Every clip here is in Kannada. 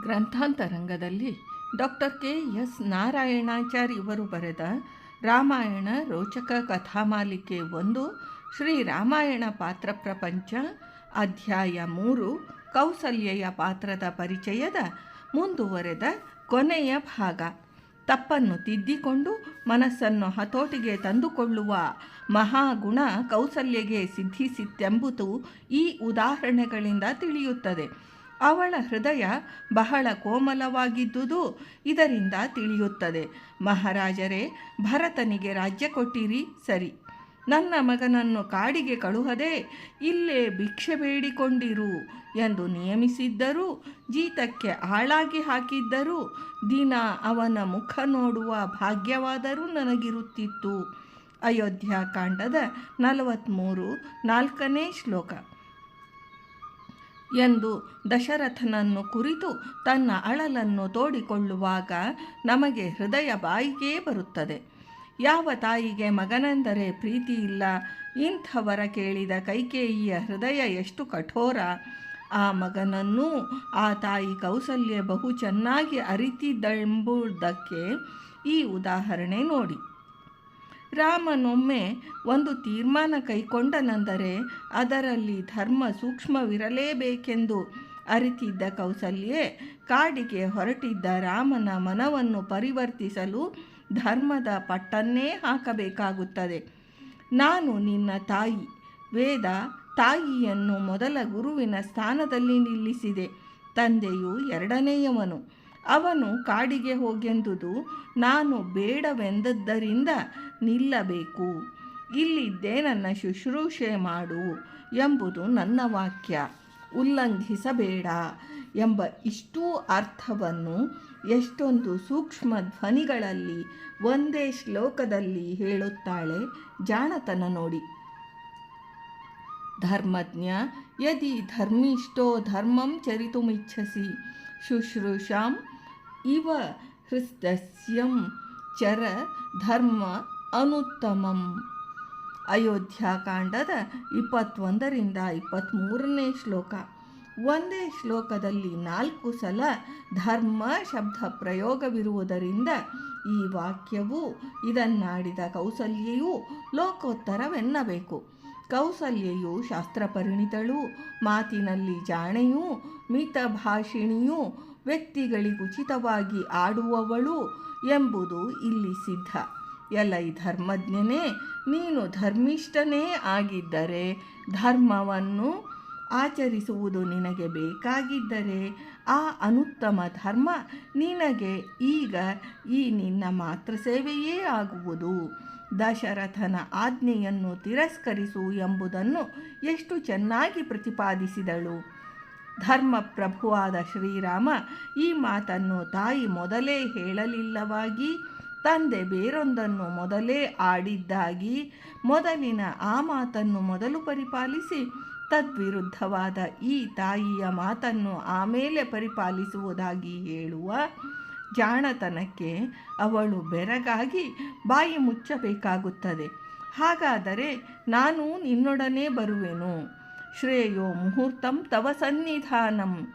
ಗ್ರಂಥಾಂತರಂಗದಲ್ಲಿ ಡಾಕ್ಟರ್ ಕೆ ಎಸ್ ನಾರಾಯಣಾಚಾರ್ ಇವರು ಬರೆದ ರಾಮಾಯಣ ರೋಚಕ ಕಥಾಮಾಲಿಕೆ ಒಂದು, ಶ್ರೀ ರಾಮಾಯಣ ಪಾತ್ರ ಪ್ರಪಂಚ, ಅಧ್ಯಾಯ ಮೂರು, ಕೌಸಲ್ಯೆಯ ಪಾತ್ರದ ಪರಿಚಯದ ಮುಂದುವರೆದ ಕೊನೆಯ ಭಾಗ. ತಪ್ಪನ್ನು ತಿದ್ದಿಕೊಂಡು ಮನಸ್ಸನ್ನು ಹತೋಟಿಗೆ ತಂದುಕೊಳ್ಳುವ ಮಹಾಗುಣ ಕೌಸಲ್ಯಗೆ ಸಿದ್ಧಿಸಿತ್ತೆಂಬುದು ಈ ಉದಾಹರಣೆಗಳಿಂದ ತಿಳಿಯುತ್ತದೆ. ಅವಳ ಹೃದಯ ಬಹಳ ಕೋಮಲವಾಗಿದ್ದುದು ಇದರಿಂದ ತಿಳಿಯುತ್ತದೆ. ಮಹಾರಾಜರೇ, ಭರತನಿಗೆ ರಾಜ್ಯ ಕೊಟ್ಟಿರಿ, ಸರಿ. ನನ್ನ ಮಗನನ್ನು ಕಾಡಿಗೆ ಕಳುಹದೆ ಇಲ್ಲೇ ಭಿಕ್ಷೆ ಬೇಡಿಕೊಂಡಿರು ಎಂದು ನಿಯಮಿಸಿದ್ದರೂ, ಜೀತಕ್ಕೆ ಆಳಾಗಿ ಹಾಕಿದ್ದರೂ, ದಿನ ಅವನ ಮುಖ ನೋಡುವ ಭಾಗ್ಯವಾದರೂ ನನಗಿರುತ್ತಿತ್ತು. ಅಯೋಧ್ಯಾಕಾಂಡದ ನಲವತ್ತ್ಮೂರು ನಾಲ್ಕನೇ ಶ್ಲೋಕ. ಎಂದು ದಶರಥನನ್ನು ಕುರಿತು ತನ್ನ ಅಳಲನ್ನು ತೋಡಿಕೊಳ್ಳುವಾಗ ನಮಗೆ ಹೃದಯ ಬಾಯಿಗೆ ಬರುತ್ತದೆ. ಯಾವ ತಾಯಿಗೆ ಮಗನೆಂದರೆ ಪ್ರೀತಿ ಇಲ್ಲ, ಇಂಥವರ ಕೇಳಿದ ಕೈಕೇಯಿಯ ಹೃದಯ ಎಷ್ಟು ಕಠೋರ. ಆ ಮಗನನ್ನೂ ಆ ತಾಯಿ ಕೌಸಲ್ಯ ಬಹು ಚೆನ್ನಾಗಿ ಅರಿತಿದ್ದೆಂಬುದಕ್ಕೆ ಈ ಉದಾಹರಣೆ ನೋಡಿ. ರಾಮನೊಮ್ಮೆ ಒಂದು ತೀರ್ಮಾನ ಕೈಕೊಂಡನೆಂದರೆ ಅದರಲ್ಲಿ ಧರ್ಮ ಸೂಕ್ಷ್ಮವಿರಲೇಬೇಕೆಂದು ಅರಿತಿದ್ದ ಕೌಸಲ್ಯೆ ಕಾಡಿಗೆ ಹೊರಟಿದ್ದ ರಾಮನ ಮನವನ್ನು ಪರಿವರ್ತಿಸಲು ಧರ್ಮದ ಪಟ್ಟನ್ನೇ ಹಾಕಬೇಕಾಗುತ್ತದೆ. ನಾನು ನಿನ್ನ ತಾಯಿ. ವೇದ ತಾಯಿಯನ್ನು ಮೊದಲ ಗುರುವಿನ ಸ್ಥಾನದಲ್ಲಿ ನಿಲ್ಲಿಸಿದೆ. ತಂದೆಯು ಎರಡನೆಯವನು. ಅವನು ಕಾಡಿಗೆ ಹೋಗೆಂದುದು ನಾನು ಬೇಡವೆಂದದ್ದರಿಂದ ನಿಲ್ಲಬೇಕು. ಇಲ್ಲಿದ್ದೇ ನನ್ನ ಶುಶ್ರೂಷೆ ಮಾಡು ಎಂಬುದು ನನ್ನ ವಾಕ್ಯ. ಉಲ್ಲಂಘಿಸಬೇಡ ಎಂಬ ಇಷ್ಟೂ ಅರ್ಥವನ್ನು ಎಷ್ಟೊಂದು ಸೂಕ್ಷ್ಮ ಧ್ವನಿಗಳಲ್ಲಿ ಒಂದೇ ಶ್ಲೋಕದಲ್ಲಿ ಹೇಳುತ್ತಾಳೆ ಜಾಣತನ ನೋಡಿ. ಧರ್ಮಜ್ಞ, ಯದಿ ಧರ್ಮಿಷ್ಠೋ ಧರ್ಮಂ ಚರಿತುಮಿಚ್ಛಸಿ, ಶುಶ್ರೂಷಾಂ ಇವ ಹೃಸ್ತಸ್ಯಂ ಚರ ಧರ್ಮ ಅನುತ್ತಮಂ. ಅಯೋಧ್ಯಾಕಾಂಡದ ಇಪ್ಪತ್ತೊಂದರಿಂದ ಇಪ್ಪತ್ತ್ಮೂರನೇ ಶ್ಲೋಕ. ಒಂದೇ ಶ್ಲೋಕದಲ್ಲಿ ನಾಲ್ಕು ಸಲ ಧರ್ಮ ಶಬ್ದ ಪ್ರಯೋಗವಿರುವುದರಿಂದ ಈ ವಾಕ್ಯವು ಇದನ್ನಾಡಿದ ಕೌಸಲ್ಯೆಯು ಲೋಕೋತ್ತರವೆನ್ನಬೇಕು. ಕೌಸಲ್ಯೆಯು ಶಾಸ್ತ್ರಪರಿಣಿತಳು, ಮಾತಿನಲ್ಲಿ ಜಾಣೆಯೂ, ಮಿತಭಾಷಿಣಿಯೂ ವ್ಯಕ್ತಿಗಳಿಗುಚಿತವಾಗಿ ಆಡುವವಳು ಎಂಬುದು ಇಲ್ಲಿ ಸಿದ್ಧ. ಎಲ್ಲೈ ಧರ್ಮಜ್ಞನೇ, ನೀನು ಧರ್ಮಿಷ್ಠನೇ ಆಗಿದ್ದರೆ ಧರ್ಮವನ್ನು ಆಚರಿಸುವುದು ನಿನಗೆ ಬೇಕಾಗಿದ್ದರೆ ಆ ಅನುತ್ತಮ ಧರ್ಮ ನಿನಗೆ ಈಗ ಈ ನಿನ್ನ ಮಾತೃ ಸೇವೆಯೇ ಆಗುವುದು. ದಶರಥನ ಆಜ್ಞೆಯನ್ನು ತಿರಸ್ಕರಿಸು ಎಂಬುದನ್ನು ಎಷ್ಟು ಚೆನ್ನಾಗಿ ಪ್ರತಿಪಾದಿಸಿದಳು. ಧರ್ಮಪ್ರಭುವಾದ ಶ್ರೀರಾಮ ಈ ಮಾತನ್ನು ತಾಯಿ ಮೊದಲೇ ಹೇಳಲಿಲ್ಲವಾಗಿ, ತಂದೆ ಬೇರೊಂದನ್ನು ಮೊದಲೇ ಆಡಿದ್ದಾಗಿ, ಮೊದಲಿನ ಆ ಮಾತನ್ನು ಮೊದಲು ಪರಿಪಾಲಿಸಿ, ತದ್ವಿರುದ್ಧವಾದ ಈ ತಾಯಿಯ ಮಾತನ್ನು ಆಮೇಲೆ ಪರಿಪಾಲಿಸುವುದಾಗಿ ಹೇಳುವ ಜಾಣತನಕ್ಕೆ ಅವಳು ಬೆರಗಾಗಿ ಬಾಯಿ ಮುಚ್ಚಬೇಕಾಗುತ್ತದೆ. ಹಾಗಾದರೆ ನಾನು ನಿನ್ನೊಡನೆ ಬರುವೆನು. ಶ್ರೇಯೋ ಮುಹೂರ್ತಂ ತವ ಸನ್ನಿಧಾನಂ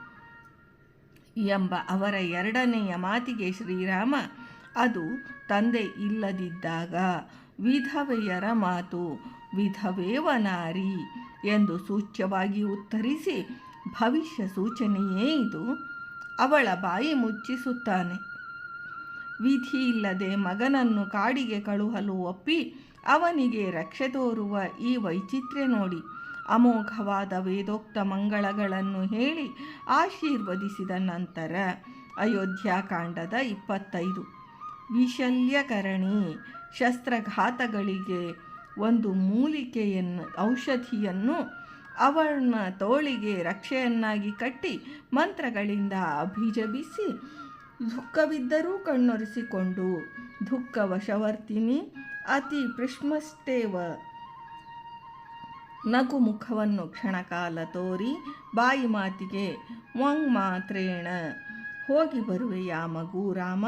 ಎಂಬ ಅವರ ಎರಡನೆಯ ಮಾತಿಗೆ ಶ್ರೀರಾಮ, ಅದು ತಂದೆ ಇಲ್ಲದಿದ್ದಾಗ ವಿಧವೆಯರ ಮಾತು ವಿಧವೇವನಾರಿ ಎಂದು ಸೂಚ್ಯವಾಗಿ ಉತ್ತರಿಸಿ, ಭವಿಷ್ಯ ಸೂಚನೆಯೇ ಇದು. ಅವಳ ಬಾಯಿ ಮುಚ್ಚಿಸುತ್ತಾನೆ. ವಿಧಿ ಇಲ್ಲದೆ ಮಗನನ್ನು ಕಾಡಿಗೆ ಕಳುಹಲು ಒಪ್ಪಿ ಅವನಿಗೆ ರಕ್ಷೆ ತೋರುವ ಈ ವೈಚಿತ್ರ್ಯ ನೋಡಿ. ಅಮೋಘವಾದ ವೇದೋಕ್ತ ಮಂಗಳಗಳನ್ನು ಹೇಳಿ ಆಶೀರ್ವದಿಸಿದ ನಂತರ ಅಯೋಧ್ಯಾಕಾಂಡದ ಇಪ್ಪತ್ತೈದು. ವಿಶಲ್ಯಕರಣಿ ಶಸ್ತ್ರಘಾತಗಳಿಗೆ ಒಂದು ಮೂಲಿಕೆಯನ್ನು, ಔಷಧಿಯನ್ನು ಅವನ ತೋಳಿಗೆ ರಕ್ಷೆಯನ್ನಾಗಿ ಕಟ್ಟಿ ಮಂತ್ರಗಳಿಂದ ಅಭಿಜಬಿಸಿ ದುಃಖವಿದ್ದರೂ ಕಣ್ಣೊರೆಸಿಕೊಂಡು ದುಃಖ ವಶವರ್ತಿನಿ ಅತಿ ಪೃಷ್ಮಷ್ಟೇವ ನಗು ಮುಖವನ್ನು ಕ್ಷಣಕಾಲ ತೋರಿ ಬಾಯಿ ಮಾತಿಗೆ ವಂಗ್ ಮಾತ್ರೇಣ. ಹೋಗಿ ಬರುವೆಯ ಮಗು ರಾಮ,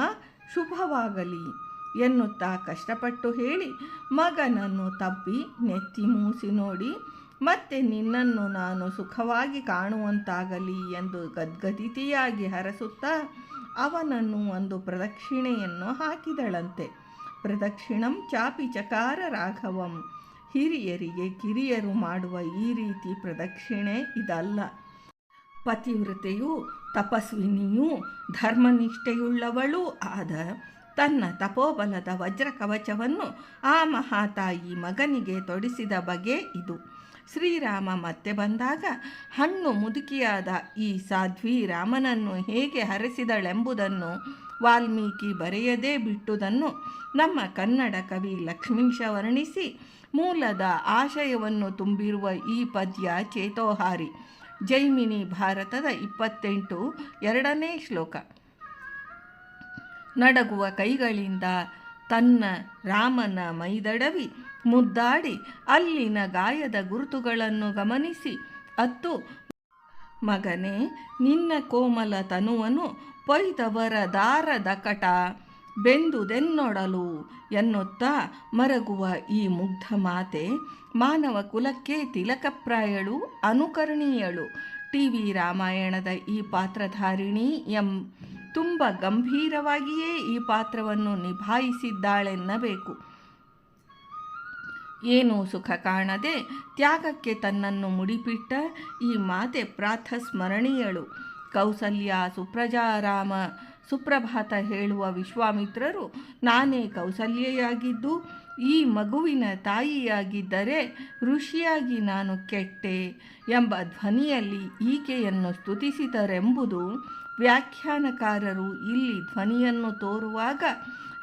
ಶುಭವಾಗಲಿ ಎನ್ನುತ್ತಾ ಕಷ್ಟಪಟ್ಟು ಹೇಳಿ ಮಗನನ್ನು ತಬ್ಬಿ ನೆತ್ತಿ ಮೂಸಿ ನೋಡಿ, ಮತ್ತೆ ನಿನ್ನನ್ನು ನಾನು ಸುಖವಾಗಿ ಕಾಣುವಂತಾಗಲಿ ಎಂದು ಗದ್ಗದಿತಿಯಾಗಿ ಹರಸುತ್ತಾ ಅವನನ್ನು ಒಂದು ಪ್ರದಕ್ಷಿಣೆಯನ್ನು ಹಾಕಿದಳಂತೆ. ಪ್ರದಕ್ಷಿಣಂ ಚಾಪಿ ಚಕಾರ ರಾಘವಂ. ಹಿರಿಯರಿಗೆ ಕಿರಿಯರು ಮಾಡುವ ಈ ರೀತಿ ಪ್ರದಕ್ಷಿಣೆ ಇದಲ್ಲ. ಪತಿವ್ರತೆಯು ತಪಸ್ವಿನಿಯೂ ಧರ್ಮನಿಷ್ಠೆಯುಳ್ಳವಳೂ ಆದ ತನ್ನ ತಪೋಬಲದ ವಜ್ರ ಕವಚವನ್ನು ಆ ಮಹಾತಾಯಿ ಮಗನಿಗೆ ತೊಡಿಸಿದ ಬಗೆ ಇದು. ಶ್ರೀರಾಮ ಮತ್ತೆ ಬಂದಾಗ ಹಣ್ಣು ಮುದುಕಿಯಾದ ಈ ಸಾಧ್ವಿ ರಾಮನನ್ನು ಹೇಗೆ ಹರಸಿದಳೆಂಬುದನ್ನು ವಾಲ್ಮೀಕಿ ಬರೆಯದೇ ಬಿಟ್ಟುದನ್ನು ನಮ್ಮ ಕನ್ನಡ ಕವಿ ಲಕ್ಷ್ಮೀಶ ವರ್ಣಿಸಿ ಮೂಲದ ಆಶಯವನ್ನು ತುಂಬಿರುವ ಈ ಪದ್ಯ ಚೇತೋಹಾರಿ. ಜೈಮಿನಿ ಭಾರತದ ಇಪ್ಪತ್ತೆಂಟು ಎರಡನೇ ಶ್ಲೋಕ. ನಡಗುವ ಕೈಗಳಿಂದ ತನ್ನ ರಾಮನ ಮೈದಡವಿ ಮುದ್ದಾಡಿ ಅಲ್ಲಿನ ಗಾಯದ ಗುರುತುಗಳನ್ನು ಗಮನಿಸಿ ಅತ್ತು ಮಗನೇ, ನಿನ್ನ ಕೋಮಲ ತನುವನು ಪೊಯ್ದವರ ದಾರದ ಕಟ ಬೆಂದುದೆನ್ನೊಡಲು ಎನ್ನುತ್ತಾ ಮರಗುವ ಈ ಮುಗ್ಧ ಮಾತೆ ಮಾನವ ಕುಲಕ್ಕೆ ತಿಲಕಪ್ರಾಯಳು ಅನುಕರಣೀಯಳು. ಟಿ ವಿ ರಾಮಾಯಣದ ಈ ಪಾತ್ರಧಾರಿಣಿ ಎಂ. ತುಂಬ ಗಂಭೀರವಾಗಿಯೇ ಈ ಪಾತ್ರವನ್ನು ನಿಭಾಯಿಸಿದ್ದಾಳೆನ್ನಬೇಕು. ಏನೂ ಸುಖ ಕಾಣದೆ ತ್ಯಾಗಕ್ಕೆ ತನ್ನನ್ನು ಮುಡಿಪಿಟ್ಟ ಈ ಮಾತೆ ಪ್ರಾಥಸ್ಮರಣೀಯಳು ಕೌಸಲ್ಯ ಸುಪ್ರಜಾರಾಮ ಸುಪ್ರಭಾತ ಹೇಳುವ ವಿಶ್ವಾಮಿತ್ರರು ನಾನೇ ಕೌಸಲ್ಯೆಯಾಗಿದ್ದು, ಈ ಮಗುವಿನ ತಾಯಿಯಾಗಿದ್ದರೆ ಋಷಿಯಾಗಿ ನಾನು ಕೆಟ್ಟೆ ಎಂಬ ಧ್ವನಿಯಲ್ಲಿ ಈಕೆಯನ್ನು ಸ್ತುತಿಸಿದರೆಂಬುದು ವ್ಯಾಖ್ಯಾನಕಾರರು ಇಲ್ಲಿ ಧ್ವನಿಯನ್ನು ತೋರುವಾಗ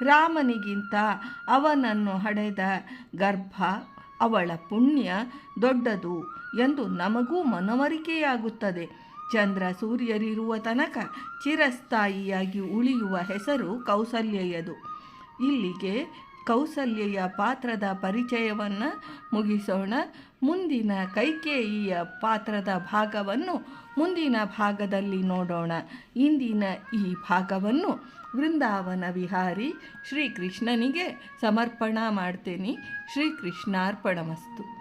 ರಾಮನಿಗಿಂತ ಅವನನ್ನು ಹಡೆದ ಗರ್ಭ, ಅವಳ ಪುಣ್ಯ ದೊಡ್ಡದು ಎಂದು ನಮಗೂ ಮನವರಿಕೆಯಾಗುತ್ತದೆ. ಚಂದ್ರ ಸೂರ್ಯರಿರುವ ತನಕ ಚಿರಸ್ಥಾಯಿಯಾಗಿ ಉಳಿಯುವ ಹೆಸರು ಕೌಸಲ್ಯೆಯದು. ಇಲ್ಲಿಗೆ ಕೌಸಲ್ಯೆಯ ಪಾತ್ರದ ಪರಿಚಯವನ್ನು ಮುಗಿಸೋಣ. ಮುಂದಿನ ಕೈಕೇಯಿಯ ಪಾತ್ರದ ಭಾಗವನ್ನು ಮುಂದಿನ ಭಾಗದಲ್ಲಿ ನೋಡೋಣ. ಇಂದಿನ ಈ ಭಾಗವನ್ನು ವೃಂದಾವನ ವಿಹಾರಿ ಶ್ರೀಕೃಷ್ಣನಿಗೆ ಸಮರ್ಪಣಾ ಮಾಡ್ತೇನೆ. ಶ್ರೀಕೃಷ್ಣಾರ್ಪಣಮಸ್ತು.